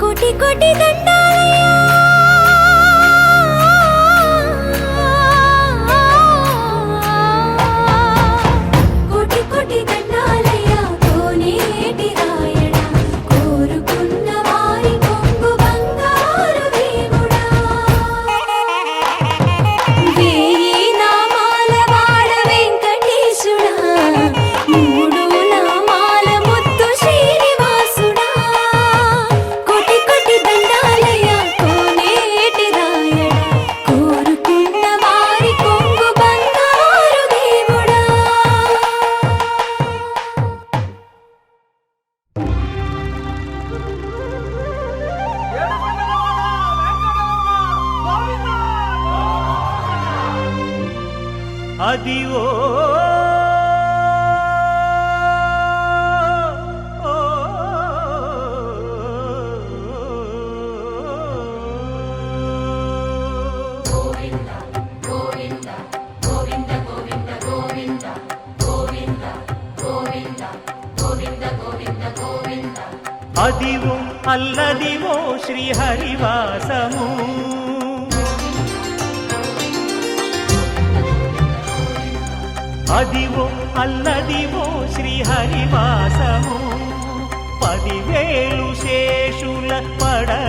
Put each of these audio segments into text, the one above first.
కొట్టి కొట్టి ஆதியோ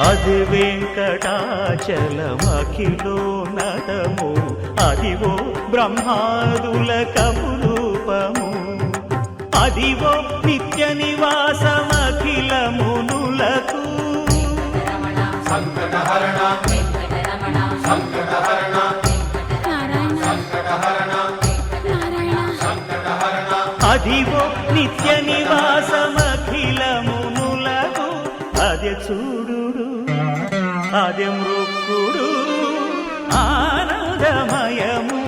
అది వెంకటాచలమఖిలో నటము. అదివో బ్రహ్మాదుల కపురూపము. అదివో నిత్య నివాసమఖిలమునులకు. సంకటహరణ సంకటహరణ అదివో నిత్య నివాసమఖిలమునులకు. అది చూ అదే మృక్కుడు ఆనందమయము.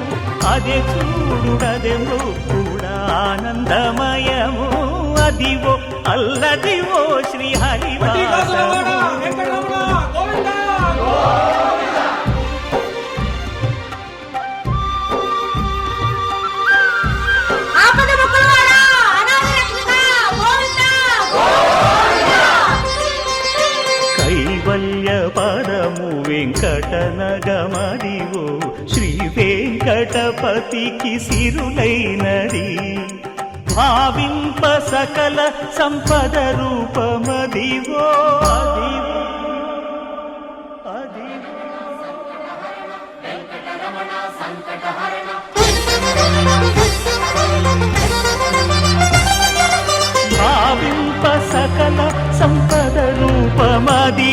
అదే చూడు మృక్కుడు ఆనందమయము. అదివో అల్లదివో శ్రీ వెంకటనగమదివో శ్రీ వెంకటపతికి సిరులైనది. భావింప సకల సంపద రూపమదివో. అదివో అదివో. భావింప సకల సంపద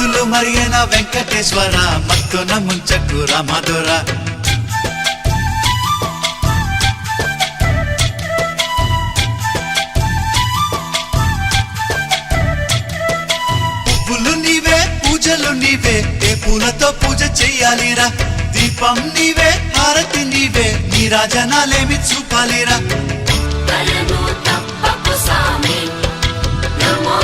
భక్తులు మరియన వెంకటేశ్వర మత్తున ముంచకు రామధుర. పువ్వులు నీవే పూజలు నీవే ఏ పూలతో పూజ చెయ్యాలిరా దీపం నీవే హారతి నీవే నీ రాజనాలేమి చూపాలిరా. కలను తప్పకు సామి. నమో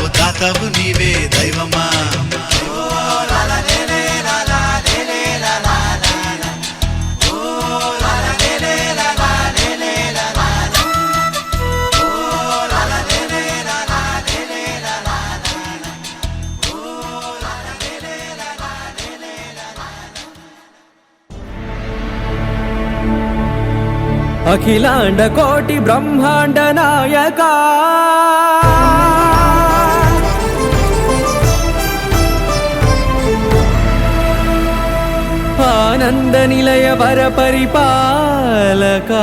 నాకు తాతవు నీవే దైవమా अखिलाण्ड कोटि ब्रह्माण्ड नायका ఆనంద నిలయ వర పరిపాలకా.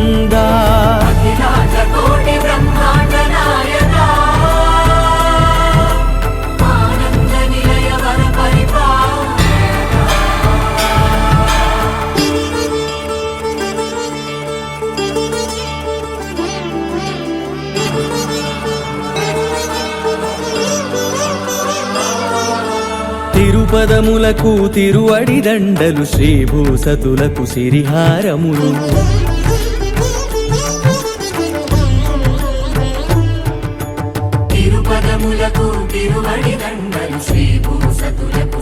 సతులకు తిరువడి దండలు భూసతులకు సిరిహారములు.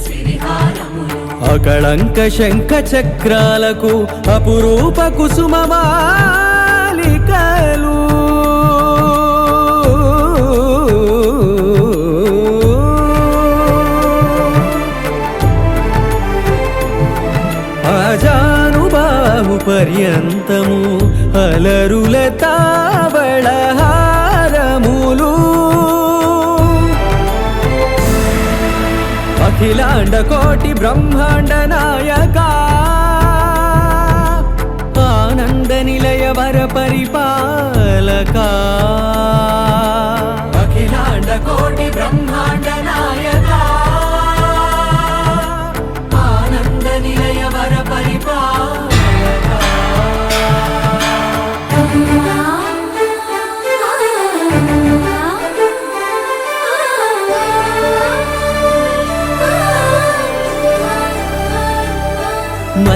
సిరిహారములు. అకళంక శంఖ చక్రాలకు అపురూప కుసుమమా? అనంతము అలరుల తావళ హారములు. అఖిలాండ కోటి బ్రహ్మాండ నాయక ఆనంద నిలయ వర పరిపాలక. అఖిలాండ కోటి బ్రహ్మాండ నాయక.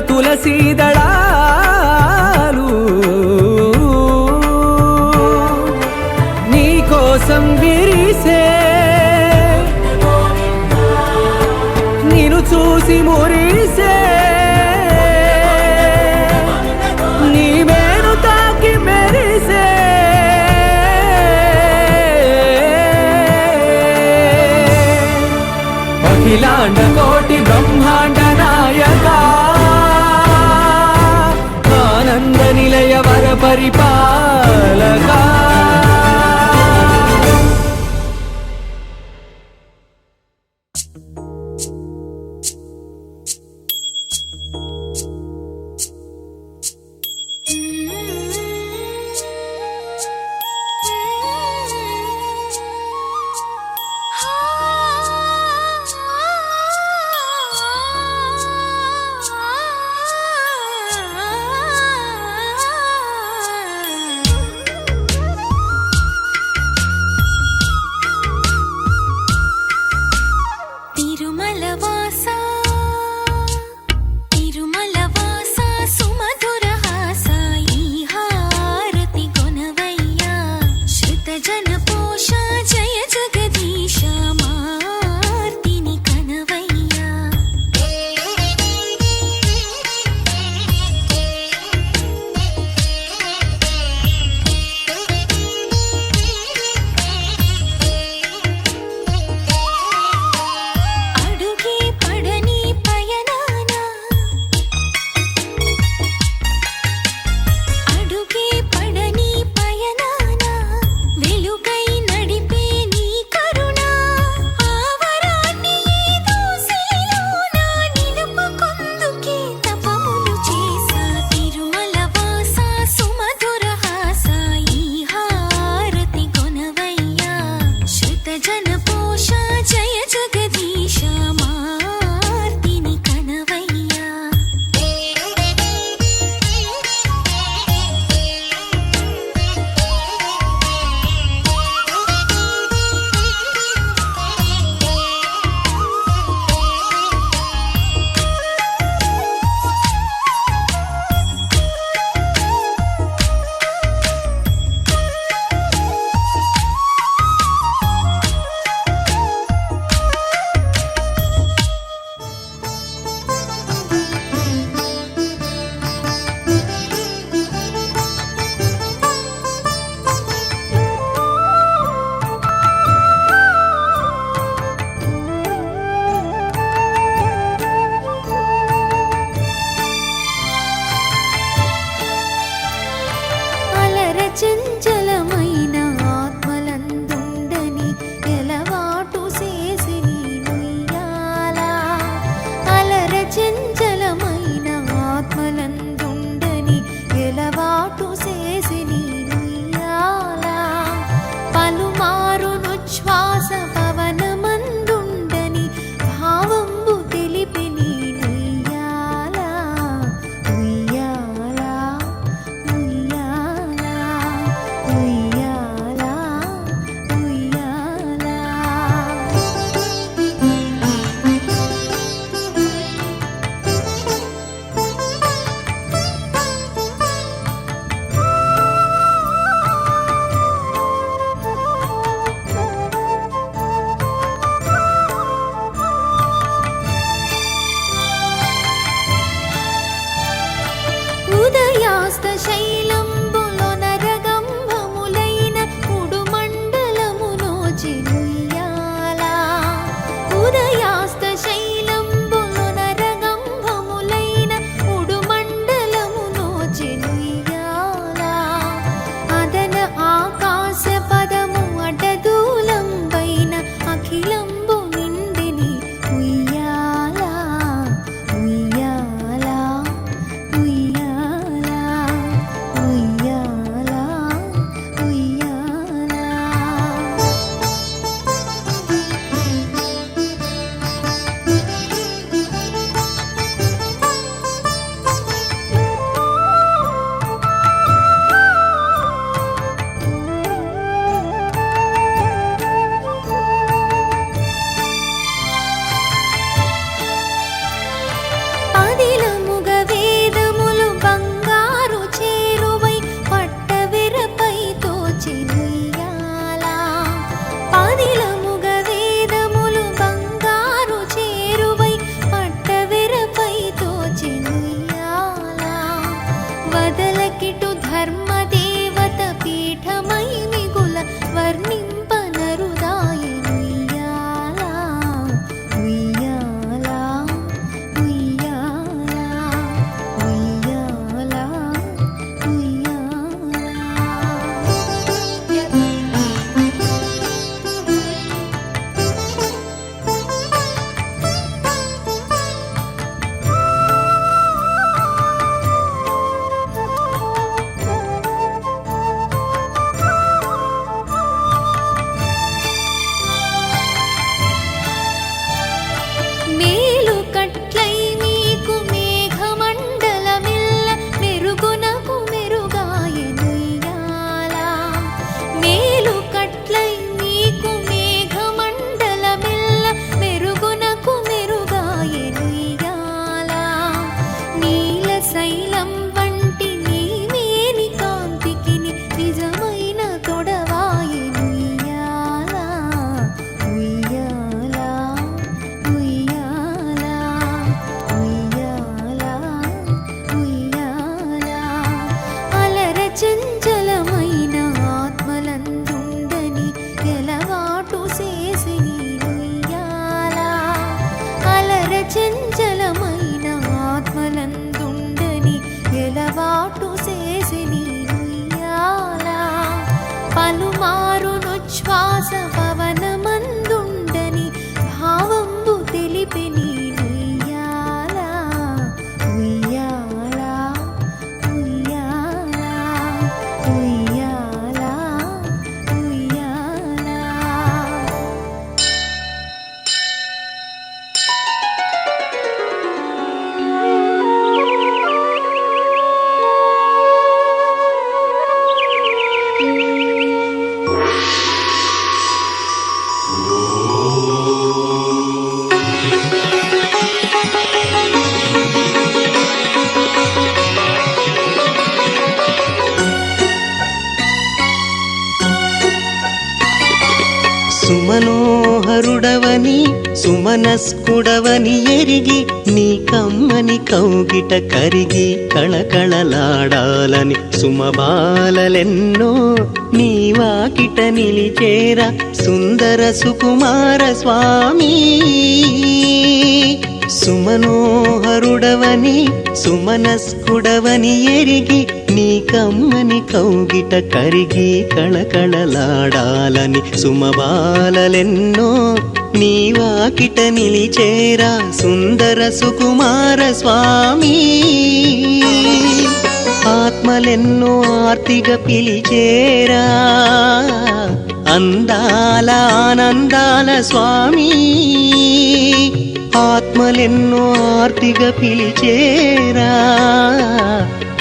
తులసీదళా. 呃那 హస్తశైలం కౌగిట కరిగి కళకళలాడాలని సుమబాలలెన్నో నీవాకిట నిలిచేర సుందర సుకుమార స్వామి. సుమనోహరుడవని సుమనస్కుడవని ఎరిగి నీ కమ్మని కౌగిట కరిగి కళకళలాడాలని సుమబాలలెన్నో నీ వాకిట నిలిచేరా సుందర సుకుమార స్వామి. ఆత్మలెన్నో ఆర్తిగా పిలిచేరా అందాల ఆనందాల స్వామి. ఆత్మలెన్నో ఆర్తిగా పిలిచేరా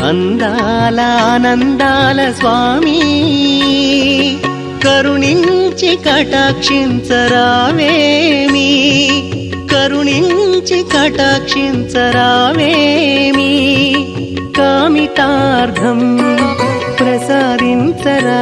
అందాల ఆనందాల స్వామి. కరుణించి కటాక్షించరావేమి? కరుణించి కటాక్షించరావేమి? కామితార్థం ప్రసాదించరా?